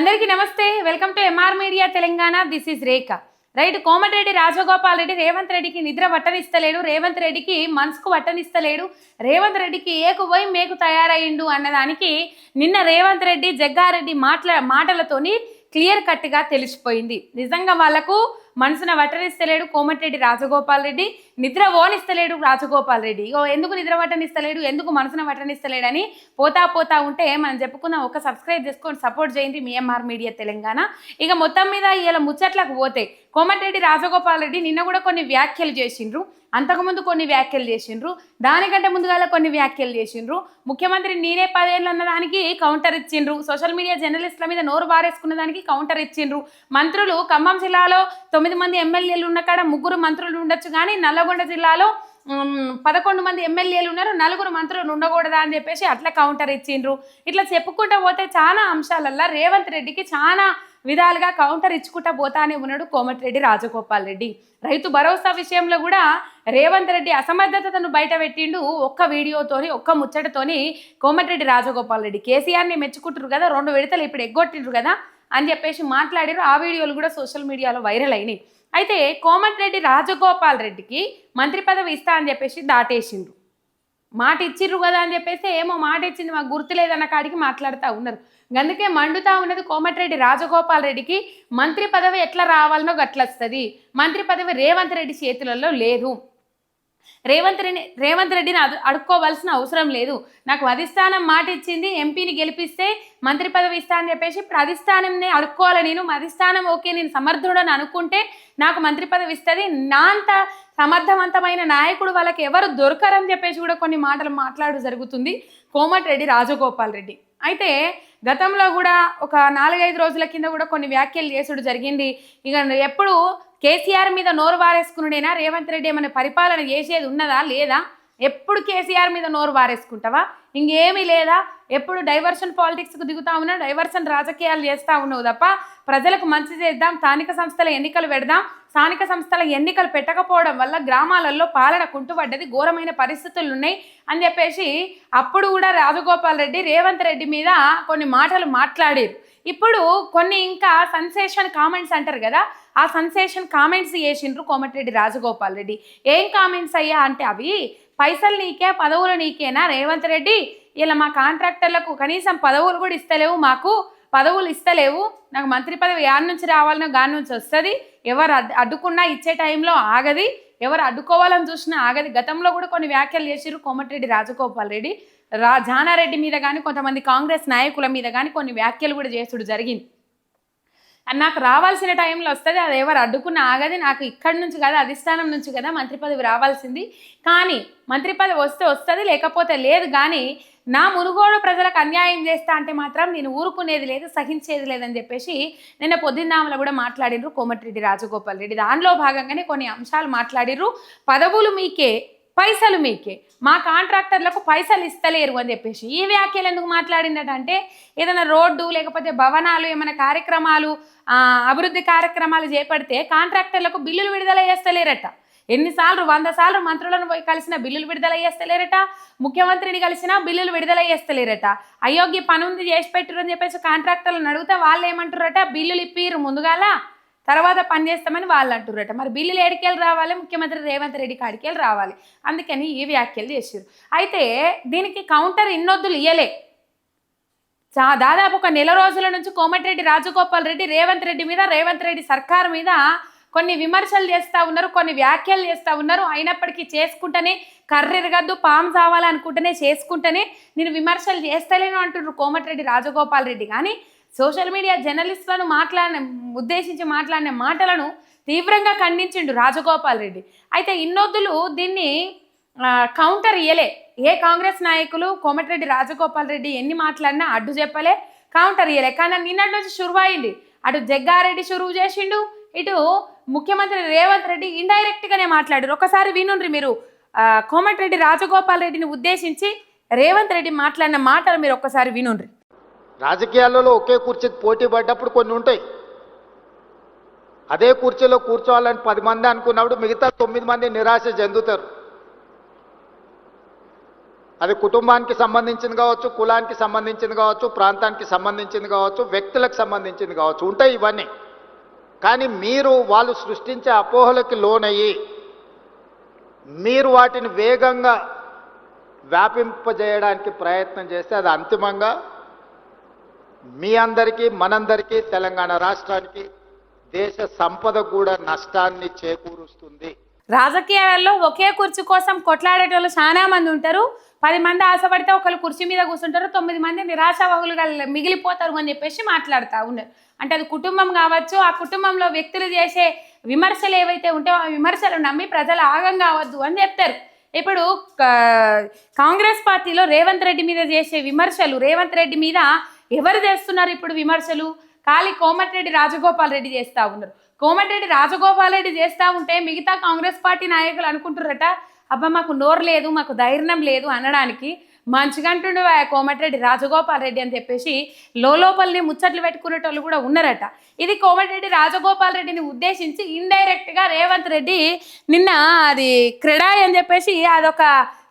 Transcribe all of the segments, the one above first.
అందరికీ నమస్తే. Welcome to MR media Telangana. This is Rekha right Komatireddy Rajagopal Reddy Revanth రెడ్డికి నిద్ర పట్టనిస్తలేడు రేవంత్ రెడ్డికి మనసుకు పట్టనిస్తలేడు రేవంత్ రెడ్డికి ఏకుపోయి మేకు తయారయ్యిండు అన్నదానికి నిన్న రేవంత్ రెడ్డి జగ్గారెడ్డి మాటల మాటలతోని క్లియర్ కట్గా తెలిసిపోయింది. నిజంగా వాళ్ళకు మనసున వటనిస్తలేడు కోమటిరెడ్డి రాజగోపాల్ రెడ్డి నిద్ర ఓనిస్తలేడు రాజగోపాల్ రెడ్డి ఇగో ఎందుకు నిద్ర వటనిస్తలేడు ఎందుకు మనసున వటనిస్తలేడని పోతా పోతా ఉంటే మనం చెప్పుకున్నాం ఒక సబ్స్క్రైబ్ చేసుకొని సపోర్ట్ చేయండి మీ ఎంఆర్ మీడియా తెలంగాణ. ఇక మొత్తం మీద ఇలా ముచ్చట్లకు పోతే కోమటిరెడ్డి రాజగోపాల్ రెడ్డి నిన్న కూడా కొన్ని వ్యాఖ్యలు చేసిండ్రు. అంతకుముందు కొన్ని వ్యాఖ్యలు చేసిండ్రు. దానికంటే ముందుగాల కొన్ని వ్యాఖ్యలు చేసిండ్రు. ముఖ్యమంత్రి నేనే పదేళ్ళు అన్న దానికి కౌంటర్ ఇచ్చిండ్రు. సోషల్ మీడియా జర్నలిస్టుల మీద నోరు బారేసుకున్న దానికి కౌంటర్ ఇచ్చిండ్రు. మంత్రులు ఖమ్మం జిల్లాలో తొమ్మిది మంది ఎమ్మెల్యేలు ఉన్న కాడ ముగ్గురు మంత్రులు ఉండొచ్చు కానీ నల్లగొండ జిల్లాలో పదకొండు మంది ఎమ్మెల్యేలు ఉన్నారు. నలుగురు మంత్రులు ఉండకూడదా అని చెప్పేసి అట్లా కౌంటర్ ఇచ్చిండ్రు. ఇట్లా చెప్పుకుంటూ పోతే చాలా అంశాలల్లో రేవంత్ రెడ్డికి చాలా విధాలుగా కౌంటర్ ఇచ్చుకుంటా పోతానే ఉన్నాడు కోమటిరెడ్డి రాజగోపాల్ రెడ్డి. రైతు భరోసా విషయంలో కూడా రేవంత్ రెడ్డి అసమర్థతను బయట పెట్టిండు. ఒక్క వీడియోతోని ఒక్క ముచ్చటతోని కోమటిరెడ్డి రాజగోపాల్ రెడ్డి. కేసీఆర్ని మెచ్చుకుంటారు కదా రెండు విడతలు ఇప్పుడు ఎగ్గొట్టిండ్రు కదా అని చెప్పేసి మాట్లాడారు ఆ వీడియోలు కూడా సోషల్ మీడియాలో వైరల్ అయినాయి. అయితే కోమటిరెడ్డి రాజగోపాల్ రెడ్డికి మంత్రి పదవి ఇస్తా అని చెప్పేసి దాటేసిండ్రు. మాట ఇచ్చిర్రు కదా అని చెప్పేసి ఏమో మాట ఇచ్చింది మాకు గుర్తులేదన్న కాడికి మాట్లాడుతూ ఉన్నారు. అందుకే మండుతా ఉన్నది కోమటిరెడ్డి రాజగోపాల్ రెడ్డికి మంత్రి పదవి ఎట్లా రావాలనో గట్లొస్తుంది. మంత్రి పదవి రేవంత్ రెడ్డి చేతులలో లేదు. రేవంత్ రెడ్డి రేవంత్ రెడ్డిని అడు అడుక్కోవాల్సిన అవసరం లేదు. నాకు అధిష్టానం మాట ఇచ్చింది ఎంపీని గెలిపిస్తే మంత్రి పదవి ఇస్తా అని చెప్పేసి ఇప్పుడు అధిష్టానంని అడుక్కోవాలి నేను. అధిష్టానం ఓకే నేను సమర్థుడని అనుకుంటే నాకు మంత్రి పదవి ఇస్తుంది. నా అంత సమర్థవంతమైన నాయకుడు వాళ్ళకి ఎవరు దొరకరని చెప్పేసి కూడా కొన్ని మాటలు మాట్లాడు జరుగుతుంది. కోమటిరెడ్డి రాజగోపాల్ రెడ్డి. అయితే గతంలో కూడా ఒక నాలుగైదు రోజుల కింద కూడా కొన్ని వ్యాఖ్యలు చేసుడు జరిగింది. ఇక ఎప్పుడు కేసీఆర్ మీద నోరు వారేసుకున్నాడేనా రేవంత్ రెడ్డి ఏమైనా పరిపాలన చేసేది ఉన్నదా? లేదా? ఎప్పుడు కేసీఆర్ మీద నోరు వారేసుకుంటావా? ఇంకేమీ లేదా? ఎప్పుడు డైవర్షన్ పాలిటిక్స్కు దిగుతా ఉన్నా డైవర్షన్ రాజకీయాలు చేస్తూ ఉన్నావు తప్ప ప్రజలకు మంచి చేద్దాం స్థానిక సంస్థల ఎన్నికలు పెడదాం స్థానిక సంస్థల ఎన్నికలు పెట్టకపోవడం వల్ల గ్రామాలలో పాలన కుంటుపడ్డది ఘోరమైన పరిస్థితులు ఉన్నాయి అని చెప్పేసి అప్పుడు కూడా రాజగోపాల్ రెడ్డి రేవంత్ రెడ్డి మీద కొన్ని మాటలు మాట్లాడారు. ఇప్పుడు కొన్ని ఇంకా సన్సేషన్ కామెంట్స్ అంటారు కదా ఆ సన్సేషన్ కామెంట్స్ చేసిండ్రు కోమటిరెడ్డి రాజగోపాల్ రెడ్డి. ఏం కామెంట్స్ అయ్యా అంటే అవి పైసలు నీకే పదవులు నీకేనా రేవంత్ రెడ్డి? ఇలా మా కాంట్రాక్టర్లకు కనీసం పదవులు కూడా ఇస్తలేవు మాకు పదవులు ఇస్తలేవు నాకు మంత్రి పదవి యాడ్ నుంచి రావాలనో గాని నుంచి వస్తుంది. ఎవరు అడ్డుకున్నా ఇచ్చే టైంలో ఆగది. ఎవరు అడ్డుకోవాలని చూసినా ఆగది. గతంలో కూడా కొన్ని వ్యాఖ్యలు చేసిరు కోమటిరెడ్డి రాజగోపాల్ రెడ్డి. రా జానారెడ్డి మీద కానీ కొంతమంది కాంగ్రెస్ నాయకుల మీద కానీ కొన్ని వ్యాఖ్యలు కూడా చేసుడు జరిగింది. నాకు రావాల్సిన టైంలో వస్తుంది. అది ఎవరు అడ్డుకున్న ఆగది. నాకు ఇక్కడి నుంచి కదా అధిష్టానం నుంచి కదా మంత్రి పదవి రావాల్సింది. కానీ మంత్రి పదవి వస్తే వస్తుంది లేకపోతే లేదు. కానీ నా మునుగోడు ప్రజలకు అన్యాయం చేస్తా అంటే మాత్రం నేను ఊరుకునేది లేదు సహించేది లేదని చెప్పేసి నిన్న పొద్దున్నామలో కూడా మాట్లాడినరు కోమటిరెడ్డి రాజగోపాల్ రెడ్డి. దానిలో భాగంగానే కొన్ని అంశాలు మాట్లాడిర్రు. పదవులు మీకే పైసలు మీకే. మా కాంట్రాక్టర్లకు పైసలు ఇస్తలేరు అని చెప్పేసి. ఈ వ్యాఖ్యలు ఎందుకు మాట్లాడిందట అంటే ఏదైనా రోడ్డు లేకపోతే భవనాలు ఏమైనా కార్యక్రమాలు అభివృద్ధి కార్యక్రమాలు చేపడితే కాంట్రాక్టర్లకు బిల్లులు విడుదల చేస్తలేరట. ఎన్నిసార్లు వంద సార్లు మంత్రులను పోయి కలిసిన బిల్లులు విడుదల చేస్తలేరట ముఖ్యమంత్రిని కలిసినా బిల్లులు విడుదల చేస్తలేరట అయోగ్య పని ఉంది చేసి పెట్టిరు అని చెప్పేసి కాంట్రాక్టర్లను అడిగితే వాళ్ళు ఏమంటారట బిల్లులు ఇప్పిరు ముందుగాల. తర్వాత పని చేస్తామని వాళ్ళు అంటున్నారట మరి బిల్లులు ఏడికెళ్ళి రావాలి? ముఖ్యమంత్రి రేవంత్ రెడ్డి కాడికేలు రావాలి. అందుకని ఈ వ్యాఖ్యలు చేసారు అయితే దీనికి కౌంటర్ ఇన్నొద్దులు ఇయ్యలే. చా దాదాపు ఒక నెల రోజుల నుంచి కోమటిరెడ్డి రాజగోపాల్ రెడ్డి రేవంత్ రెడ్డి మీద రేవంత్ రెడ్డి సర్కార్ మీద కొన్ని విమర్శలు చేస్తూ ఉన్నారు కొన్ని వ్యాఖ్యలు చేస్తూ ఉన్నారు. అయినప్పటికీ చేసుకుంటేనే కర్రెరగద్దు పాము చావాలనుకుంటేనే చేసుకుంటేనే నేను విమర్శలు చేస్తలేను అంటున్నారు కోమటిరెడ్డి రాజగోపాల్ రెడ్డి. కానీ సోషల్ మీడియా జర్నలిస్టులను మాట్లాడిన ఉద్దేశించి మాట్లాడిన మాటలను తీవ్రంగా ఖండించిండు రాజగోపాల్ రెడ్డి. అయితే ఇన్నొద్దులు దీన్ని కౌంటర్ ఇయ్యలే. ఏ కాంగ్రెస్ నాయకులు కోమటిరెడ్డి రాజగోపాల్ రెడ్డి ఎన్ని మాట్లాడినా అడ్డు చెప్పలే కౌంటర్ ఇయ్యలే. కానీ నిన్నటి నుంచి షురువైంది. అటు జగ్గారెడ్డి షురువు చేసిండు ఇటు ముఖ్యమంత్రి రేవంత్ రెడ్డి ఇండైరెక్ట్ గానే మాట్లాడారు. ఒకసారి వినుండ్రి మీరు. కోమటిరెడ్డి రాజగోపాల్ రెడ్డిని ఉద్దేశించి రేవంత్ రెడ్డి మాట్లాడిన మాటలు మీరు ఒక్కసారి వినుండ్రి. రాజకీయాలలో ఒకే కుర్చీకి పోటీ పడ్డప్పుడు కొన్ని ఉంటాయి. అదే కుర్చీలో కూర్చోవాలని పది మంది అనుకున్నప్పుడు మిగతా తొమ్మిది మంది నిరాశ చెందుతారు. అది కుటుంబానికి సంబంధించింది కావచ్చు కులానికి సంబంధించింది కావచ్చు ప్రాంతానికి సంబంధించింది కావచ్చు వ్యక్తులకు సంబంధించింది కావచ్చు ఉంటాయి ఇవన్నీ. కానీ మీరు వాళ్ళు సృష్టించే అపోహలకి లోనయ్యి మీరు వాటిని వేగంగా వ్యాపింపజేయడానికి ప్రయత్నం చేస్తే అది అంతిమంగా మీ అందరికీ మనందరికీ తెలంగాణ రాష్ట్రానికి దేశ సంపద కూడా నష్టాన్ని చేకూరుస్తుంది. రాజకీయాలలో ఒకే కుర్చీ కోసం కొట్లాడేటోళ్ళు చాలా మంది ఉంటారు. పది మంది ఆశపడితే ఒకళ్ళు కుర్చీ మీద కూర్చుంటారు. తొమ్మిది మంది నిరాశావహులుగా మిగిలిపోతారు అని చెప్పేసి మాట్లాడుతూ ఉన్నారు. అంటే అది కుటుంబం కావచ్చు ఆ కుటుంబంలో వ్యక్తులు చేసే విమర్శలు ఏవైతే ఉంటాయో ఆ విమర్శలు నమ్మి ప్రజలు ఆగం కావద్దు అని చెప్తారు. ఇప్పుడు కాంగ్రెస్ పార్టీలో రేవంత్ రెడ్డి మీద చేసే విమర్శలు రేవంత్ రెడ్డి మీద ఎవరు చేస్తున్నారు ఇప్పుడు విమర్శలు? ఖాళీ కోమటిరెడ్డి రాజగోపాల్ రెడ్డి చేస్తూ ఉన్నారు. కోమటిరెడ్డి రాజగోపాలరెడ్డి చేస్తూ ఉంటే మిగతా కాంగ్రెస్ పార్టీ నాయకులు అనుకుంటున్నారట అబ్బా మాకు నోరు లేదు మాకు ధైర్యం లేదు అనడానికి మంచిగా అంటుండే కోమటిరెడ్డి రాజగోపాల్ రెడ్డి అని చెప్పేసి లోపలనే ముచ్చట్లు పెట్టుకునేటోళ్ళు కూడా ఉన్నారట. ఇది కోమటిరెడ్డి రాజగోపాల్ రెడ్డిని ఉద్దేశించి ఇండైరెక్ట్గా రేవంత్ రెడ్డి నిన్న అది క్రెడాయ్ అని చెప్పేసి అదొక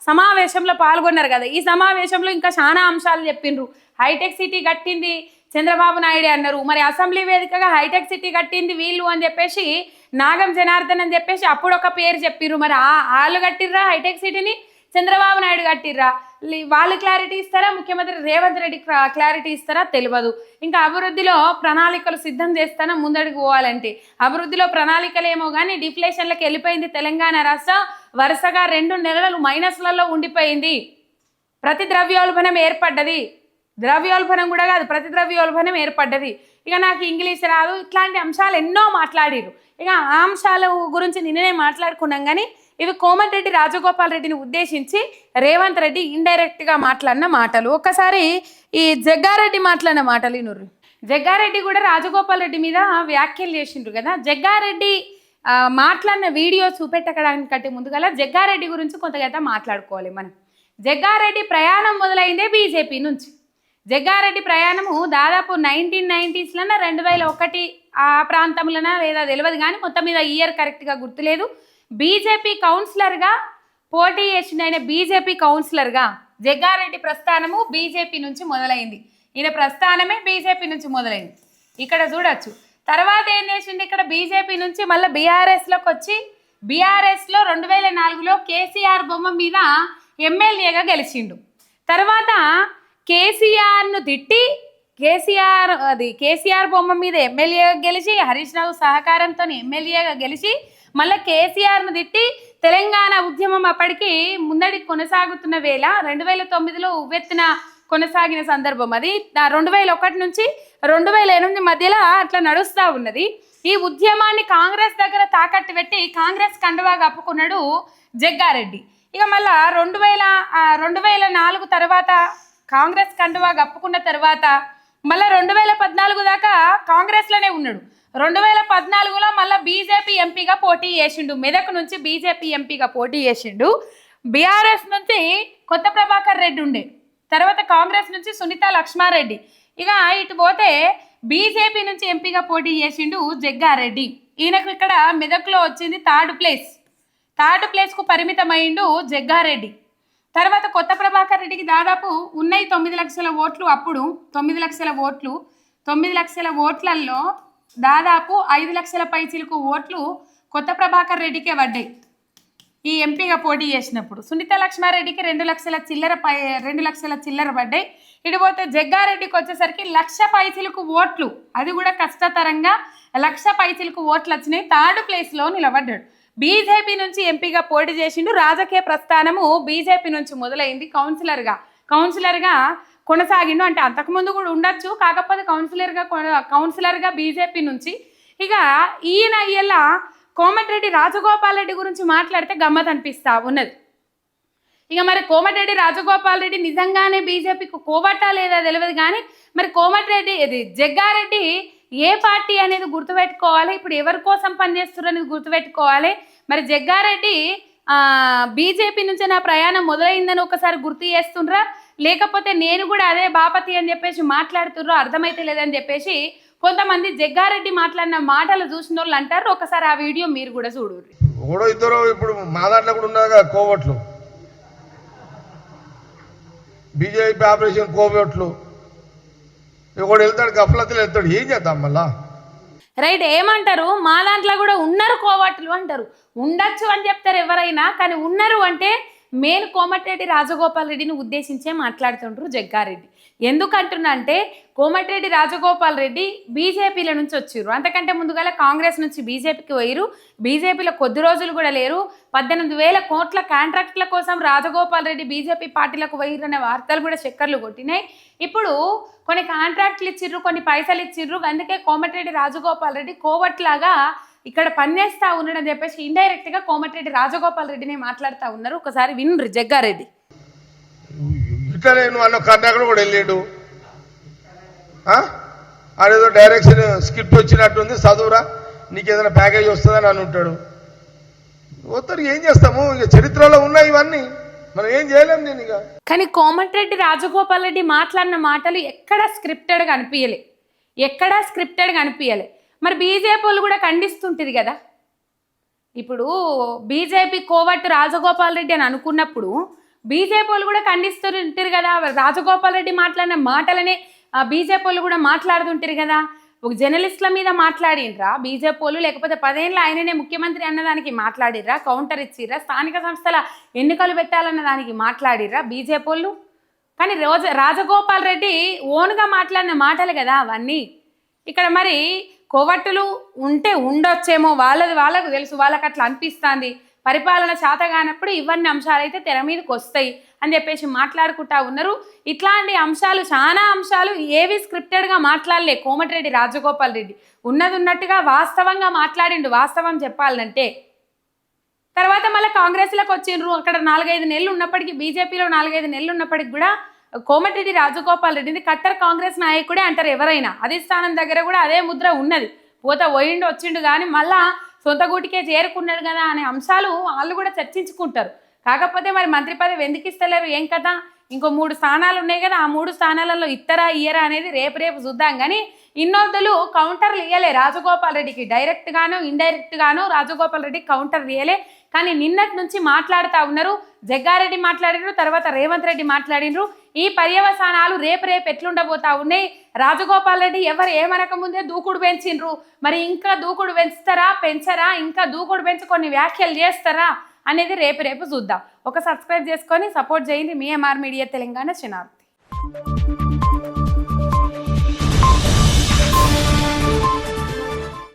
సమావేశంలో పాల్గొన్నారు కదా. ఈ సమావేశంలో ఇంకా చాలా అంశాలు చెప్పిండ్రు. హైటెక్ సిటీ కట్టింది చంద్రబాబు నాయుడు అన్నారు. మరి అసెంబ్లీ వేదికగా హైటెక్ సిటీ కట్టింది వీళ్ళు అని చెప్పేసి నాగం జనార్దన్ అని చెప్పేసి అప్పుడు ఒక పేరు చెప్పిర్రు. మరి ఆ- వాళ్ళు కట్టిర్రా హైటెక్ సిటీని? చంద్రబాబు నాయుడు కట్టిర్రా? వాళ్ళు క్లారిటీ ఇస్తారా? ముఖ్యమంత్రి రేవంత్ రెడ్డి క్లా- క్లారిటీ ఇస్తారా? తెలియదు. ఇంకా అభివృద్ధిలో ప్రణాళికలు సిద్ధం చేస్తానా? ముందడుగు పోవాలంటే. అభివృద్ధిలో ప్రణాళికలు ఏమో కానీ డిఫ్లేషన్లకు వెళ్ళిపోయింది తెలంగాణ రాష్ట్రం. వరుసగా రెండు నెలలు మైనస్లలో ఉండిపోయింది. ప్రతి ద్రవ్యోల్బణం ఏర్పడ్డది. ద్రవ్యోల్బణం కూడా కాదు ప్రతి ద్రవ్యోల్బణం ఏర్పడ్డది. ఇక నాకు ఇంగ్లీష్ రాదు ఇట్లాంటి అంశాలు ఎన్నో మాట్లాడారు ఇక ఆ అంశాల గురించి నిన్ననే మాట్లాడుకున్నాం కానీ ఇవి కోమటిరెడ్డి రాజగోపాల్ రెడ్డిని ఉద్దేశించి రేవంత్ రెడ్డి ఇండైరెక్ట్గా మాట్లాడిన మాటలు. ఒక్కసారి ఈ జగ్గారెడ్డి మాట్లాడిన మాటలు ఇనుర్రు జగ్గారెడ్డి కూడా రాజగోపాల్ రెడ్డి మీద వ్యాఖ్యలు చేసిండ్రు కదా. జగ్గారెడ్డి మాట్లాడిన వీడియో చూపెట్టకడానికంటే ముందుగల జగ్గారెడ్డి గురించి కొంతగా మాట్లాడుకోవాలి మనం. జగ్గారెడ్డి ప్రయాణం మొదలైందే బీజేపీ నుంచి. జగ్గారెడ్డి ప్రయాణము దాదాపు నైన్టీన్ నైంటీస్లోన రెండు వేల ఒకటి ఆ ప్రాంతంలోన లేదా తెలియదు కానీ మొత్తం మీద ఇయర్ కరెక్ట్గా గుర్తులేదు. బీజేపీ కౌన్సిలర్గా పోటీ చేసిన ఆయన బీజేపీ కౌన్సిలర్గా జగ్గారెడ్డి ప్రస్థానము బీజేపీ నుంచి మొదలైంది. ఈయన ప్రస్థానమే బీజేపీ నుంచి మొదలైంది. ఇక్కడ చూడొచ్చు. తర్వాత ఏం చేసిండు ఇక్కడ బీజేపీ నుంచి మళ్ళీ బీఆర్ఎస్లోకి వచ్చి బీఆర్ఎస్లో రెండు వేల నాలుగులో కేసీఆర్ బొమ్మ మీద ఎమ్మెల్యేగా గెలిచిండు. తర్వాత కేసీఆర్ను తిట్టి కేసీఆర్ అది కేసీఆర్ బొమ్మ మీద ఎమ్మెల్యేగా గెలిచి హరీష్ రావు సహకారంతో ఎమ్మెల్యేగా గెలిచి మళ్ళీ కేసీఆర్ను తిట్టి తెలంగాణ ఉద్యమం అప్పటికి ముందడి కొనసాగుతున్న వేళ రెండు వేల తొమ్మిదిలో ఉవ్వెత్తిన కొనసాగిన సందర్భం అది. రెండు వేల ఒకటి నుంచి రెండు వేల ఎనిమిది మధ్యలో అట్లా నడుస్తూ ఉన్నది. ఈ ఉద్యమాన్ని కాంగ్రెస్ దగ్గర తాకట్టు పెట్టి కాంగ్రెస్ కండువా కప్పుకున్నాడు జగ్గారెడ్డి. ఇక మళ్ళా రెండు వేల రెండు వేల నాలుగు తర్వాత కాంగ్రెస్ కండువా కప్పుకున్న తర్వాత మళ్ళీ రెండు వేల పద్నాలుగు దాకా కాంగ్రెస్లోనే ఉన్నాడు. రెండు వేల పద్నాలుగులో మళ్ళీ బీజేపీ ఎంపీగా పోటీ చేసిండు. మెదక్ నుంచి బీజేపీ ఎంపీగా పోటీ చేసిండు. బీఆర్ఎస్ నుంచి కొత్త ప్రభాకర్ రెడ్డి ఉండే. తర్వాత కాంగ్రెస్ నుంచి సునీత లక్ష్మారెడ్డి. ఇక ఇటు పోతే బీజేపీ నుంచి ఎంపీగా పోటీ చేసిండు జగ్గారెడ్డి. ఈయనకు ఇక్కడ మెదక్లో వచ్చింది థర్డ్ ప్లేస్. థర్డ్ ప్లేస్కు పరిమితమైండు జగ్గారెడ్డి. తర్వాత కొత్త ప్రభాకర్ రెడ్డికి దాదాపు ఉన్నాయి తొమ్మిది లక్షల ఓట్లు అప్పుడు తొమ్మిది లక్షల ఓట్లు. తొమ్మిది లక్షల ఓట్లల్లో దాదాపు ఐదు లక్షల పైచిలకు ఓట్లు కొత్త ప్రభాకర్ రెడ్డికే పడ్డాయి. ఈ ఎంపీగా పోటీ చేసినప్పుడు సునీత లక్ష్మారెడ్డికి రెండు లక్షల చిల్లర పై రెండు లక్షల చిల్లర పడ్డాయి. ఇడిపోతే జగ్గారెడ్డికి వచ్చేసరికి లక్ష పైచిలకు ఓట్లు. అది కూడా కష్టతరంగా లక్ష పైచిలకు ఓట్లు వచ్చినాయి థర్డ్ ప్లేస్లో నిలబడ్డాడు. బీజేపీ నుంచి ఎంపీగా పోటీ చేసిండు. రాజకీయ ప్రస్థానము బీజేపీ నుంచి మొదలైంది కౌన్సిలర్గా. కౌన్సిలర్గా కొనసాగిండు. అంటే అంతకుముందు కూడా ఉండొచ్చు. కాకపోతే కౌన్సిలర్గా కౌన్సిలర్గా బీజేపీ నుంచి. ఇక ఈయన ఇలా కోమటిరెడ్డి రాజగోపాల్ రెడ్డి గురించి మాట్లాడితే గమ్మత్ అనిపిస్తా ఉన్నది. ఇక మరి కోమటిరెడ్డి రాజగోపాల్ రెడ్డి నిజంగానే బీజేపీకి కోవటా లేదా తెలియదు కానీ మరి కోమటిరెడ్డి ఇది జగ్గారెడ్డి ఏ పార్టీ అనేది గుర్తుపెట్టుకోవాలి? ఇప్పుడు ఎవరి కోసం పనిచేస్తున్నారు అనేది గుర్తుపెట్టుకోవాలి. మరి జగ్గారెడ్డి బీజేపీ నుంచి నా ప్రయాణం మొదలైందని ఒకసారి గుర్తు చేస్తుండ్రా? లేకపోతే నేను కూడా అదే బాపతి అని చెప్పేసి మాట్లాడుతుర్రో అర్థమైతే లేదని చెప్పేసి కొంతమంది జగ్గారెడ్డి మాట్లాడిన మాటలు చూసిన వాళ్ళు అంటారు. ఒకసారి ఆ వీడియో మీరు కూడా చూడండి కూడా ఇద్దరు ఇప్పుడు మా దాంట్లో కూడా ఉన్నదిగా కోవట్లు. BJP operation కోవట్లు. ఒకడు వెళ్తాడు గఫలతలు వెళ్తాడు ఏం చేద్దాం మళ్ళా? రైట్ ఏమంటారు? మా దాంట్లో కూడా ఉన్నారు కోవట్లు అంటారు. ఉండొచ్చు అని చెప్తారు ఎవరైనా కానీ ఉన్నారు అంటే మెయిన్ కోమటిరెడ్డి రాజగోపాల్ రెడ్డిని ఉద్దేశించే మాట్లాడుతుండ్రు జగ్గారెడ్డి. ఎందుకంటున్నా అంటే కోమటిరెడ్డి రాజగోపాల్ రెడ్డి బీజేపీల నుంచి వచ్చిర్రు. అంతకంటే ముందుగా కాంగ్రెస్ నుంచి బీజేపీకి పోయిరు బీజేపీలో కొద్ది రోజులు కూడా లేరు. పద్దెనిమిది వేల కోట్ల కాంట్రాక్ట్ల కోసం రాజగోపాల్ రెడ్డి బీజేపీ పార్టీలకు పోయిర్రు అనే వార్తలు కూడా చక్కర్లు కొట్టినాయి. ఇప్పుడు కొన్ని కాంట్రాక్ట్లు ఇచ్చిర్రు కొన్ని పైసలు ఇచ్చిర్రు. అందుకే కోమటిరెడ్డి రాజగోపాల్ రెడ్డి కోవట్లాగా ఇక్కడ పనిచేస్తా ఉన్నాడని చెప్పేసి ఇండైరెక్ట్గా కోమటిరెడ్డి రాజగోపాల్ రెడ్డిని మాట్లాడుతూ ఉన్నారు. ఒకసారి విన్రు జగ్గారెడ్డి. నువ్వు అన్న కర్ణాకర్ కూడా వెళ్ళాడు? ఆడేదో డైరెక్షన్ స్క్రిప్ట్ వచ్చినట్టుంది చదువురా. నీకు ఏదైనా ప్యాకేజ్ వస్తుందని అని ఉంటాడు పోతారు ఏం చేస్తాము? ఇక చరిత్రలో ఉన్నాయి ఇవన్నీ. మనం ఏం చేయలేం నేను ఇక. కానీ కోమటిరెడ్డి రాజగోపాల్ రెడ్డి మాట్లాడిన మాటలు ఎక్కడా స్క్రిప్టెడ్గా అనిపించలే ఎక్కడా స్క్రిప్టెడ్గా అనిపించలే మరి బీజేపీ వాళ్ళు కూడా ఖండిస్తుంటుంది కదా. ఇప్పుడు బీజేపీ కోవట్టు రాజగోపాల్ రెడ్డి అని అనుకున్నప్పుడు బీజేపీ వాళ్ళు కూడా ఖండిస్తుంటారు కదా. రాజగోపాల్ రెడ్డి మాట్లాడిన మాటలనే బీజేపీ వాళ్ళు కూడా మాట్లాడుతుంటారు కదా. ఒక జర్నలిస్టుల మీద మాట్లాడినరా. బీజేపీ వాళ్ళు లేకపోతే పదేళ్ళు ఆయననే ముఖ్యమంత్రి అన్నదానికి మాట్లాడిర్రా కౌంటర్ ఇచ్చిర్రా స్థానిక సంస్థల ఎన్నికలు పెట్టాలన్న దానికి మాట్లాడిర్రా బీజేపీ వాళ్ళు. కానీ రోజ రాజగోపాల్ రెడ్డి ఓన్గా మాట్లాడిన మాటలు కదా అవన్నీ. ఇక్కడ మరి కోవట్టులు ఉంటే ఉండొచ్చేమో వాళ్ళది వాళ్ళకు తెలుసు వాళ్ళకి అట్లా అనిపిస్తుంది. పరిపాలన చేత కానప్పుడు ఇవన్నీ అంశాలు అయితే తెర మీదకి వస్తాయి అని చెప్పేసి మాట్లాడుకుంటా ఉన్నారు. ఇట్లాంటి అంశాలు చాలా అంశాలు ఏవి స్క్రిప్టెడ్గా మాట్లాడలే కోమటిరెడ్డి రాజగోపాల్ రెడ్డి. ఉన్నది ఉన్నట్టుగా వాస్తవంగా మాట్లాడిండు. వాస్తవం చెప్పాలంటే తర్వాత మళ్ళీ కాంగ్రెస్లోకి వచ్చిండ్రు. అక్కడ నాలుగైదు నెలలు ఉన్నప్పటికీ బీజేపీలో నాలుగైదు నెలలు ఉన్నప్పటికీ కూడా కోమటిరెడ్డి రాజగోపాల్ రెడ్డిని కట్టర్ కాంగ్రెస్ నాయకుడే అంటారు ఎవరైనా. అధిష్టానం దగ్గర కూడా అదే ముద్ర ఉన్నది. పోత పోయిండు వచ్చిండు కానీ మళ్ళా సొంత గూటికే చేరుకున్నాడు కదా అనే అంశాలు వాళ్ళు కూడా చర్చించుకుంటారు. కాకపోతే మరి మంత్రి పదవి ఎందుకు ఇస్తలేరు? ఏం కదా ఇంకో మూడు స్థానాలు ఉన్నాయి కదా ఆ మూడు స్థానాలలో ఇత్తరా ఇయ్యరా అనేది రేపు రేపు చూద్దాం. కానీ ఇన్నొద్దులు కౌంటర్లు ఇయ్యలే రాజగోపాల్ రెడ్డికి. డైరెక్ట్ గాను ఇండైరెక్ట్ గాను రాజగోపాల్ రెడ్డికి కౌంటర్ ఇయ్యలే. కానీ నిన్నటి నుంచి మాట్లాడుతూ ఉన్నారు. జగ్గారెడ్డి మాట్లాడినరు తర్వాత రేవంత్ రెడ్డి మాట్లాడినరు ఈ పర్యవసానాలు రేపు రేపు ఎట్లుండబోతా ఉన్నాయి? రాజగోపాల్ రెడ్డి ఎవరు ఏమనక ముందే దూకుడు పెంచిండ్రు. మరి ఇంకా దూకుడు పెంచుతారా పెంచరా? ఇంకా దూకుడు పెంచి కొన్ని వ్యాఖ్యలు చేస్తారా అనేది రేపు రేపు చూద్దాం. ఒక సబ్స్క్రైబ్ చేసుకొని సపోర్ట్ చేయండి మీ ఎంఆర్ మీడియా తెలంగాణ చిన్నార్తి